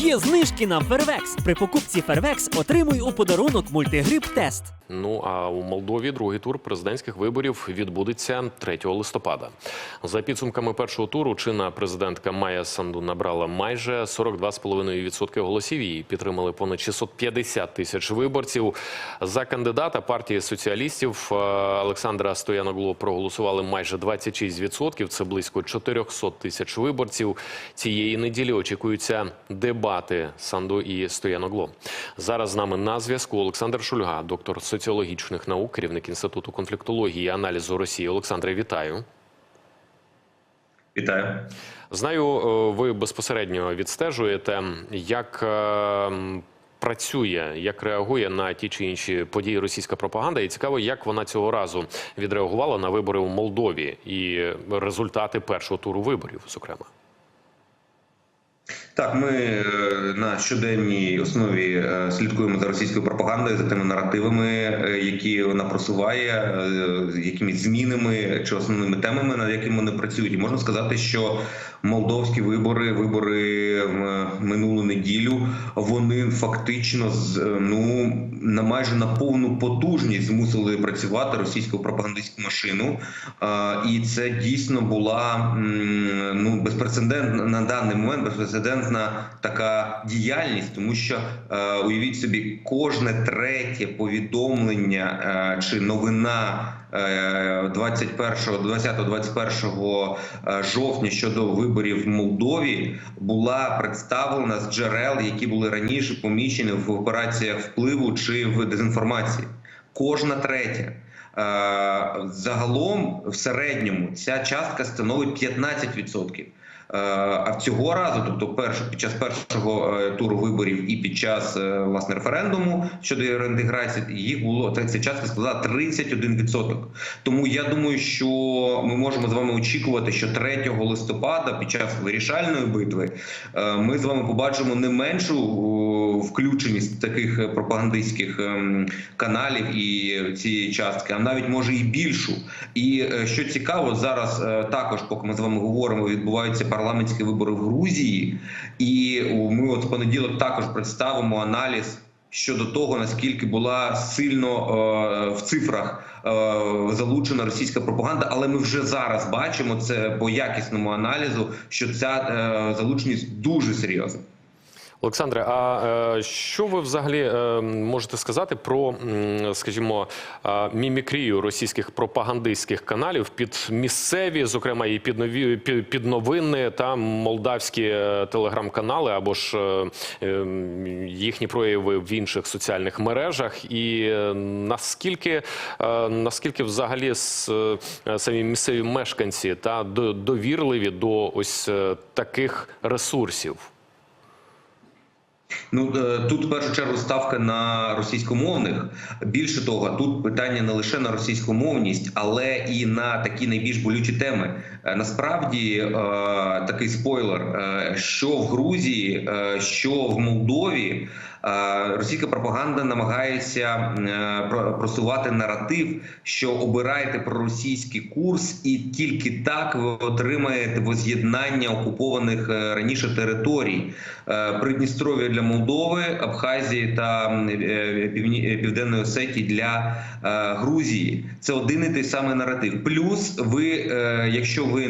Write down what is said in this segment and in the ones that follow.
Є знижки на Фервекс. При покупці Фервекс отримуй у подарунок мультигрип тест. Ну а у Молдові другий тур президентських виборів відбудеться 3 листопада. За підсумками першого туру, чинна президентка Майя Санду набрала майже 42,5% голосів. Її підтримали понад 650 тисяч виборців. За кандидата партії соціалістів е, Олександра Стояногло проголосували майже 26%. Це близько 400 тисяч виборців. Цієї неділі очікуються дебати Санду і Стояногло. Зараз з нами на зв'язку Олександр Шульга, доктор соціологічних наук, керівник інституту конфліктології і аналізу Росії. Олександре, вітаю. Вітаю. Знаю, е, ви безпосередньо відстежуєте, як е, працює, як реагує на ті чи інші події російська пропаганда, і цікаво, як вона цього разу відреагувала на вибори у Молдові і результати першого туру виборів, зокрема. Так, ми е, на щоденній основі е, слідкуємо за російською пропагандою, за тими наративами, е, які вона просуває, з якимись змінами чи основними темами, над якими вони працюють. І можна сказати, що молдовські вибори, вибори в минулу неділю, вони фактично ну на майже на повну потужність змусили працювати російську пропагандистську машину. І це дійсно була ну безпрецедентна на даний момент безпрецедентна така діяльність, тому що е, уявіть собі, кожне третє повідомлення е, чи новина. 21 20-21 е, жовтня щодо виборів в Молдові була представлена з джерел, які були раніше поміщені в операціях впливу чи в дезінформації. Кожна третя. Загалом в середньому ця частка становить 15%. Е, А цього разу, тобто перш, під час першого е, туру виборів і під час е, власне референдуму щодо реінтеграції, їх було це. ця частка складала 31%. Тому я думаю, що ми можемо з вами очікувати, що 3 листопада, під час вирішальної битви, ми з вами побачимо не меншу включеність таких пропагандистських ем, каналів і цієї частки, а навіть може і більшу. І е, що цікаво, зараз е, також, поки ми з вами говоримо, відбуваються парламентські вибори в Грузії, і ми от в понеділок також представимо аналіз. Щодо того наскільки була сильно е, в цифрах е, залучена російська пропаганда, але ми вже зараз бачимо це по якісному аналізу, що ця е, залученість дуже серйозна. Олександре, а е, що ви взагалі е, можете сказати про, скажімо, е, мімікрію російських пропагандистських каналів під місцеві, зокрема і під нові під, новини та молдавські телеграм-канали або ж їхні прояви в інших соціальних мережах? І наскільки наскільки взагалі самі місцеві мешканці та до- довірливі до ось таких ресурсів? Ну е, тут в першу чергу ставка на російськомовних. Більше того, тут питання не лише на російськомовність, але і на такі найбільш болючі теми. Е, Насправді е, такий спойлер, що в Грузії, що в Молдові. Е, Російська пропаганда намагається е, про- просувати наратив, що обираєте проросійський курс, і тільки так ви отримаєте воз'єднання окупованих е, раніше територій Придністров'я для Молдови, Абхазії та Південної Осетії для Грузії. Це один і той самий наратив. Плюс ви, якщо ви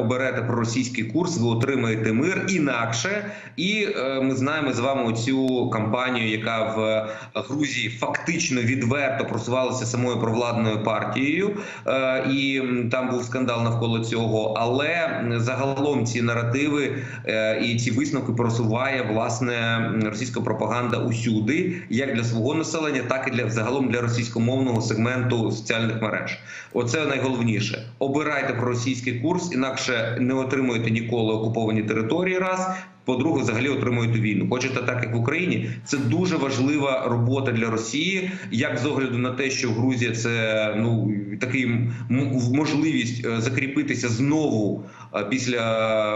оберете проросійський курс, ви отримаєте мир інакше. І ми знаємо з вами оцю кампанію, яка в Грузії фактично відверто просувалася самою провладною партією, Е, і там був скандал навколо цього. Але загалом ці наративи е, і ці висновки просуває власне російська пропаганда усюди, як для свого населення, так і для загалом для російськомовного сегменту соціальних мереж. Оце найголовніше. Обирайте проросійський курс, інакше не отримуєте ніколи окуповані території. Раз. По-друге, взагалі отримуєте війну. Хочете так, як в Україні. Це дуже важлива робота для Росії, як з огляду на те, що Грузія це ну такий можливість е, закріпитися знову е, після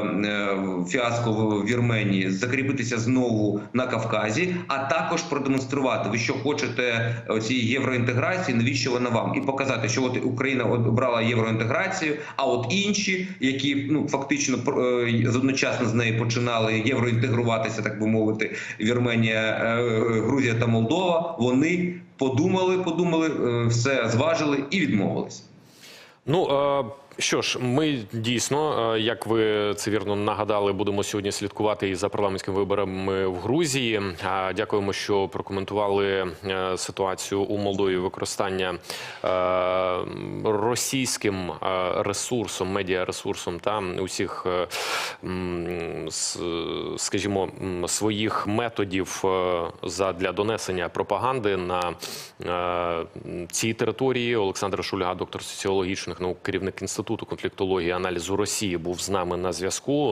е, фіаско в Вірменії закріпитися знову на Кавказі, а також продемонструвати, ви що хочете цієї євроінтеграції, навіщо вона вам, і показати, що от Україна обрала євроінтеграцію, а от інші, які ну фактично одночасно з нею починали євроінтегруватися, так би мовити, Вірменія, е, Грузія та Молдова, вони подумали, подумали, е, все зважили і відмовились. Ну е, що ж, ми дійсно, е, як ви це вірно нагадали, будемо сьогодні слідкувати і за парламентськими виборами в Грузії. Дякуємо, що прокоментували е, ситуацію у Молдові використання е, російським е, ресурсом, медіаресурсом та усіх, е, скажімо, своїх методів е, задля донесення пропаганди на е, цій території. Олександр Шульга, доктор соціологічних наук, керівник інституту конфліктології і аналізу Росії, був з нами на зв'язку.